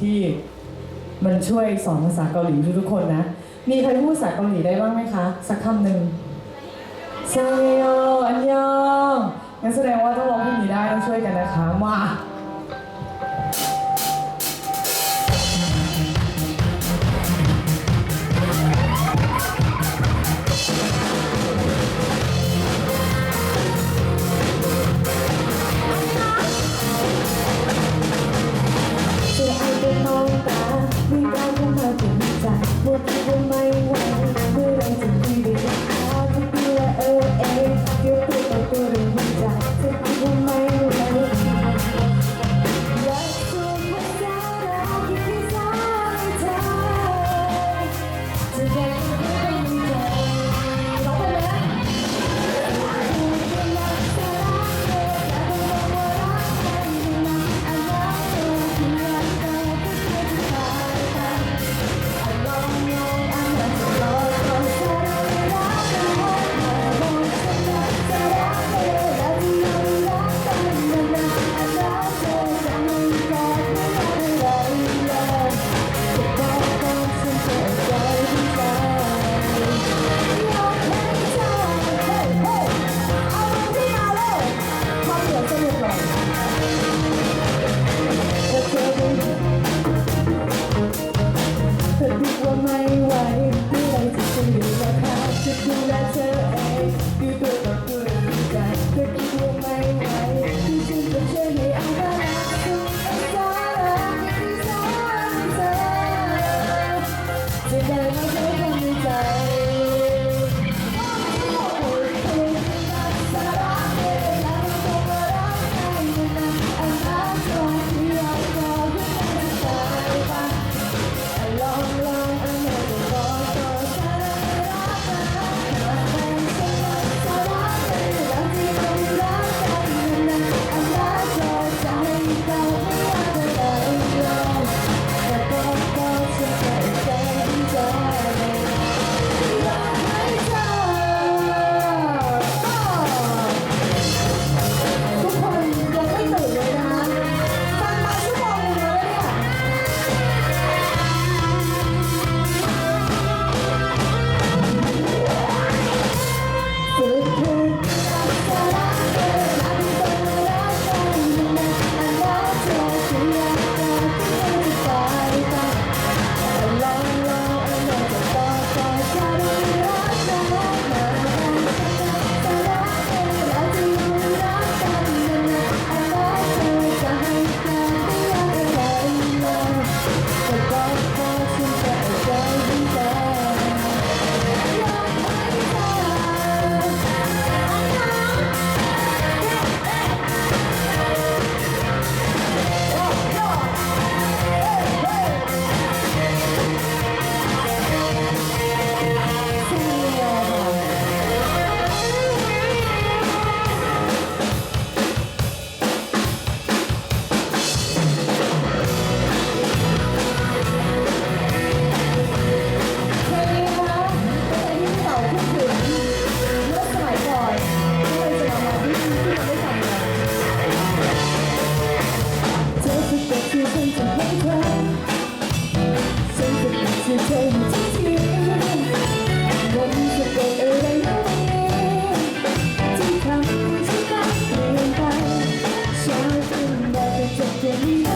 ที่มันช่วยสอนภาษาเกาหลีทุกๆคนนะ มีใครพูดภาษาเกาหลีได้บ้างไหมคะ สักคำหนึ่งเซเยอันยองงั้นแสดงว่าต้องร้องเพลงนี้ได้ต้องช่วยกันนะคะ มา my Hallelujah.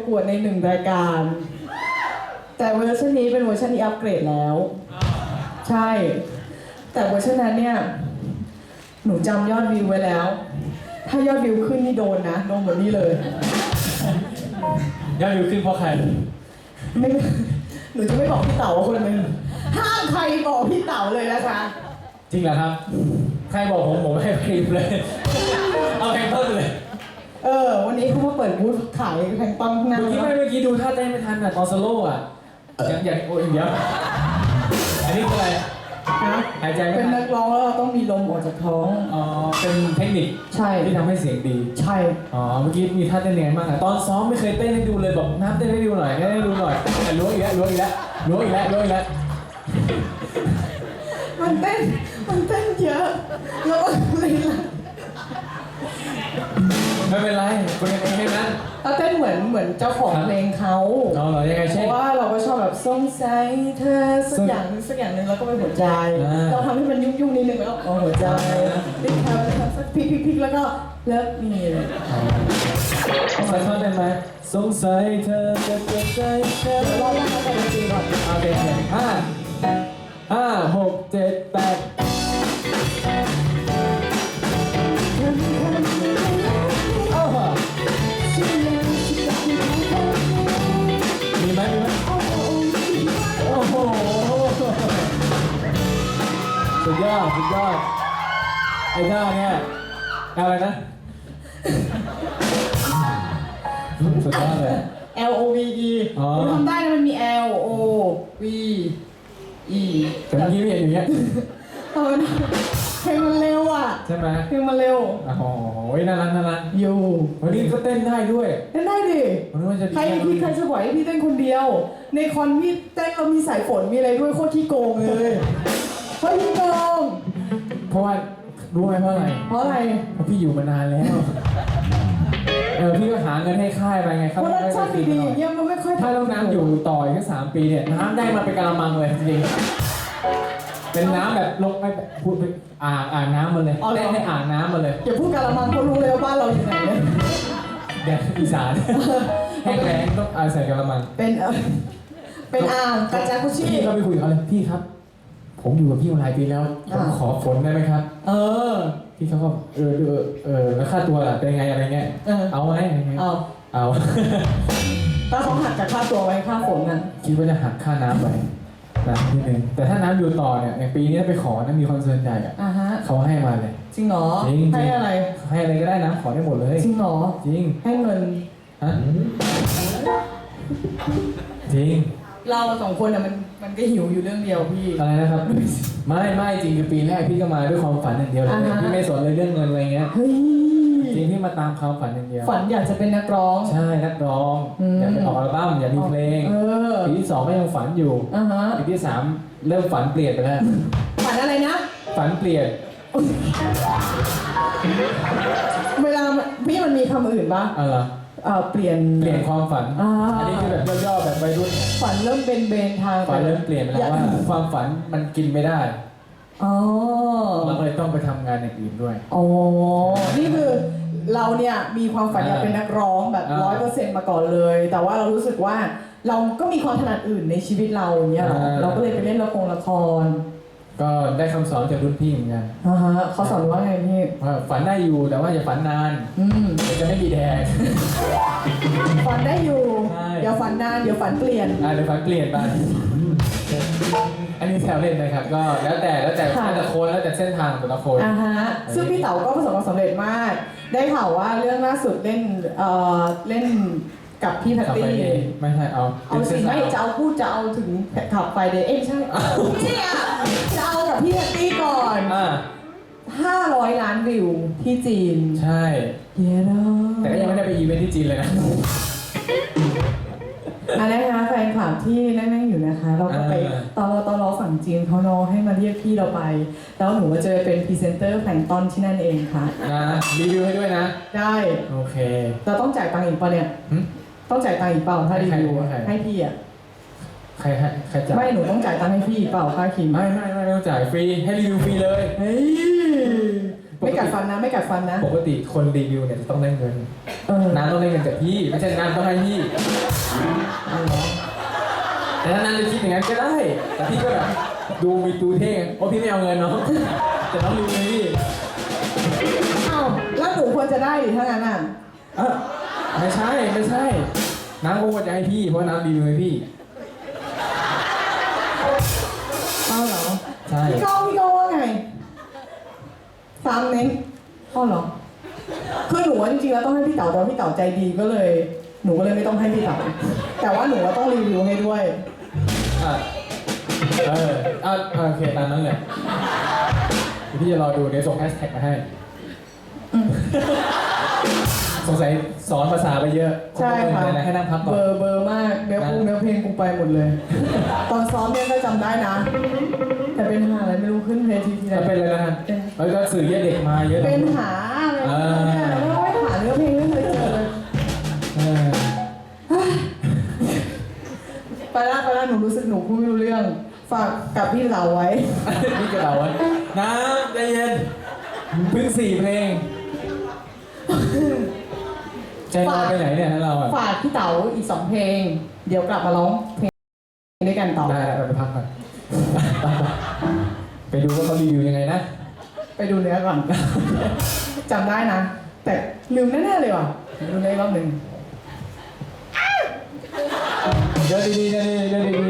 ประกวดในหนึ่งรายการ แต่เวอร์ชันนี้เป็นเวอร์ชันที่อัปเกรดแล้ว ใช่ แต่เวอร์ชันนั้นเนี่ย หนูจำยอดวิวไว้แล้ว ถ้ายอดวิวขึ้นนี่โดนนะ โดนหมดนี่เลย ยอดวิวขึ้นเพราะใคร ไม่ หนูจะไม่บอกพี่เต๋าคนหนึ่งห้ามใครบอกพี่เต๋าเลยนะคะ จริงเหรอครับ ใครบอกผมผมให้คลิปเลย เอาแพงต้นเลย เออ วันนี้เขามาเปิดบูธขายแพลงก์ต้อนข้างหน้าเมื่อกี้ไม่เมื่อกี้ดูท่าเต้นไม่ทันอะตอนสโลว์อะอย่างอย่างโอ้ยเดี๋ยวอันนี้คืออะไรนะหายใจไม่เป็นทันันกร้องแล้วเราต้องมีลมออกจากท้อง อ๋อเป็นเทคนิคใช่ ที่ทำให้เสียงดี ใช่ อ๋อ เมื่อกี้มีท่าเต้นยังไงบ้างอะตอนซ้อมไม่เคยเต้นให้ดูเลยบอกน้ำเต้นให้ดูหน่อยเต้นให้ดูหน่อยแต่ล้วงอีกแล้วล้วงอีกแล้วล้วงอีกแล้วล้วงอีกแล้วมันเต้น มันเต้นเยอะแล้วก็เลยละ ไม่เป็นไรคนยังไม่ให้นั้น เราเต้นเหมือนเหมือนเจ้าของเพลงเขาเอาเหรอยังไงเพเช่น ราะว่าเราก็ชอบแบบสงสัยเธอสักอย่างหนึงสักอย่างหนึ่งแล้วก็ไปหัวใจ อ่า เราทำให้มันยุ่งยุ่งๆนิดนึงแล้วก็เอาหัวใจติ๊กแถวติ๊กแถวสักพลิกพลิกพลิกแล้วก็เลิกนี่เลยใส่ท่อนได้ไหมสงสัยเธอจะเกิดใจแค่เดี๋ยวรอบหน้าเราไปดนตรีก่อนโอเคโอเคห้าห้าหกเจ็ดแปด สุดยอดสุดยอดไอ้ท่าเนี่ยอะไรนะสุดยอดเลย L O V E อ๋อ คุณทำได้นะมันมี L O V E แต่เมื่อกี้ไม่เห็นอย่างเงี้ยเออเพลงมันเร็วอะใช่ไหมเพลงมันเร็วโอ้โหน่ารักน่ารักอยู่วันนี้ก็เต้นได้ด้วยเต้นได้ดิวันนี้มันจะดีใครพี่ใครจะไหวให้พี่เต้นคนเดียว ในคอนพี่เต้นเรามีสายฝนมีอะไรด้วยโคตรขี้โกงเลยเฮ้ยขี้โกง เพราะว่ารู้ไหมเพราะอะไร เพราะอะไรเพราะพี่อยู่มานานแล้ว เออพี่ก็หาเงินให้ค่ายไปไงเพราะรสชาติดีๆอย่างเงี้ยมันไม่ค่อยถ้าต้องน้ำอยู่ต่ออีกแค่สามปีเนี่ยน้ำได้มาเป็นกะละมังเลยจริงๆเป็นน้ำแบบลงไปแบบพูดไปอ่างอ่างน้ำมาเลยเต้นให้อ่างน้ำมาเลยอย่าพูดกะละมังเขารู้เลยว่าบ้านเราอยู่ไหนเลยแดนอีสานแห้งแล้งต้องอาศัยกะละมังเป็นเออเป็นอ่างกาจากุชิพี่ก็ไปคุยกับเขาเลยพี่ครับ ผมอยู่กับพี่มาหลายปีแล้วผมอ่าขอฝนได้ไหมครับ เออ พี่เขาก็เออเออเออแล้วค่าตัวล่ะเป็นไงอะไรเงี้ยเออ เอาไหมอะไรเงี้ยเอา เอาถ้าเขาหักจากค่าตัวไว้ค่าฝนนั้นคิดว่าจะหักค่าน้ำไปนะนิดนึงแต่ถ้าน้ำอยู่ต่อเนี่ยอย่างปีนี้ถ้าไปขอนะมีคอนเสิร์ตใหญ่อะอ่าฮะ เขาให้มาเลย จริงเหรอ จริงๆ ให้อะไร ให้อะไรก็ได้นะขอได้หมดเลย จริงเหรอ จริงให้เงิน ฮะจริง เราสองคนอะมันมันก็หิวอยู่เรื่องเดียวพี่ อะไรนะครับ ไม่ไม่จริงคือปีแรกพี่ก็มาด้วยความฝันอย่างเดียวเลยอ่าฮะ พี่ไม่สนเลยเรื่องเงินอะไรเงี้ยเฮ้ยจริงพี่มาตามความฝันอย่างเดียว ฝันอยากจะเป็นนักร้อง ใช่นักร้องอืม อยากไปออกอัลบั้มอยากมีเพลงเออปีที่สองก็ยังฝันอยู่อ่าฮะปีที่สามเริ่มฝันเปลี่ยนไปแล้ว ฝันอะไรนะ ฝันเปลี่ยนเวลาพี่มันมีคำอื่นปะอะไรอ เออเปลี่ยนเปลี่ยนความฝัน อ่า อันนี้คือแบบย่อๆแบบวัยรุ่น ฝันเริ่มเป็นเบนทางไปฝันเริ่มเปลี่ยนไปแล้วว่าความฝันมันกินไม่ได้อ๋อ เราก็เลยต้องไปทำงานอย่างอื่นด้วย อ๋อ นี่คือเราเนี่ยมีความฝันอยากเป็นนักร้องแบบอ่าร้อยเปอร์เซ็นต์มาก่อนเลย แต่ว่าเรารู้สึกว่าเราก็มีความถนัดอื่นในชีวิตเราอย่างเงี้ยเหรออ่า เราก็เลยไปเล่นละครละคร ก็ได้คำสอนจากรุ่นพี่เหมือนกันอ่าฮะเขาสอนว่าไงพี่ ว่าฝันได้อยู่แต่ว่าอย่าฝันนานอืม เดี๋ยวจะไม่มีแดง ฝันได้อยู่ ใช่ เดี๋ยวฝันนาน เดี๋ยวฝันเปลี่ยน อ่าเดี๋ยวฝันเปลี่ยนไปอันนี้แซวเล่นนะครับ ก็แล้วแต่แล้วแต่ค่ะ แล้วแต่คนแล้วแต่เส้นทางของแต่ละคน อ่าฮะ ซึ่งพี่เต๋าก็ประสบความสำเร็จมาก ได้ข่าวว่าเรื่องล่าสุดเล่น เอ่อ เล่น กับพี่แพตขับไปตี้ดีไม่ใช่เอา เอาสิส้นไม่ทางจะเอาพูดจะเอาถึงขับไฟเดย์เอ้ยไม่ใช่เนี่ยจะเอากับพี่แพตตี้ก่อน อ่า500 ล้านวิวที่จีน ใช่ เย้เนาะแต่ก็ยังไม่ได้ไปอีเวนท์ที่จีนเลยนะ อันนะคะแฟนคลับที่นั่งๆอยู่นะคะ เราก็ไปอ่า ตอนเราตอนรอฝั่งจีนเขาเนอะให้มาเรียกพี่เราไป แล้วหนูมาเจอเป็นพรีเซนเตอร์แพลงก์ตอนที่นั่นเองค่ะ นะรีวิวให้ด้วยนะ ได้ โอเคเราต้องจ่ายตังค์อีกป่ะเนี่ย หึ ต้องจ่ายตังค์อีกเปล่าถ้าให้รีใครวิวอะให้ใคร ให้พี่อะใครให้ใครจ่ายไม่หนูต้องจ่ายตังค์ให้พี่อีกเปล่าค่าคิมไม่ไม่ไม่ไม่ต้องจ่ายฟรีให้รีวิวฟรีเลย เฮ้ยไม่กัดฟันนะไม่กัดฟันนะปกติคนรีวิวเนี่ยจะต้องได้เงิน เออน้ำต้องได้เงินจากพี่ ไม่ใช่น้ำต้องให้พี่เอาเหรอแต่ถ้าน้ำจะคิดอย่างนั้นก็ได้ แต่พี่ก็แบบดูมีดูเท่ไงโอ้พี่ไม่เอาเงินเนาะแต่น้องรีวิวให้พี่อ้าวแล้วหนูควรจะได้ดิถ้างั้นอะ เออไม่ใช่ไม่ใช่ น้ำก็ควรจะให้พี่เพราะน้ำรีวิวให้พี่อ้าวเหรอใช่พี่ก้องพี่ก้องว่าไงฟังเน้นอ้าวเหรอคือหนูว่าจริงๆแล้วต้องให้พี่เต๋าแต่ว่าพี่เต๋าใจดีก็เลย หนูก็เลยไม่ต้องให้พี่เต๋าแต่ว่าหนูว่าต้องรีวิวให้ด้วยอะเอออะอะโอเคตามนั้นเลยเดี๋ยวพี่จะรอดูเดี๋ยวส่งแฮชแท็กมาให้ส งสัยสอนภาษาไปเยอะใช่ค่ะเดี๋ยวนะให้นั่งพักก่อเบอนร์เบอร์มากเนื้อปูเนื้อเพลงกูไปหมดเลย ตอนซ้อมเนี่ยก็จำได้นะ แต่เป็นหาอะไรไม่รู้ขึ้นเวทีทีไร จะเป็นอะไรนะฮะแล้วก็สื่อเยอะเด็กมาเยอะเป็นหาอะไรเนี่ยแล้วก็ไม่หาเนื้อเพลงไม่เคยเจอเลยเออไปละไปละหนูรู้สึกหนูพูดไม่รู้เรื่อง ฝากกับพี่เหลาไว้ นี่กระเป๋าไว้น้ำใจเย็นเพิ่งสี่เพลง ใจลอยไปไหนเนี่ยเราอะฝากพี่เต๋าอีกสองเพลง เดี๋ยวกลับมาร้องเพลงด้วยกันต่อ ได้เราไปพักก่อน ไปดูว่าเขารีวิวยังไงนะ ไปดูเนื้อก่อน จำได้นะ แต่ลืมแน่ๆเลยว่ะดูเนื้ออีกรอบหนึ่ง เดี๋ยวดีๆเดี๋ยวดีๆเดี๋ยวดี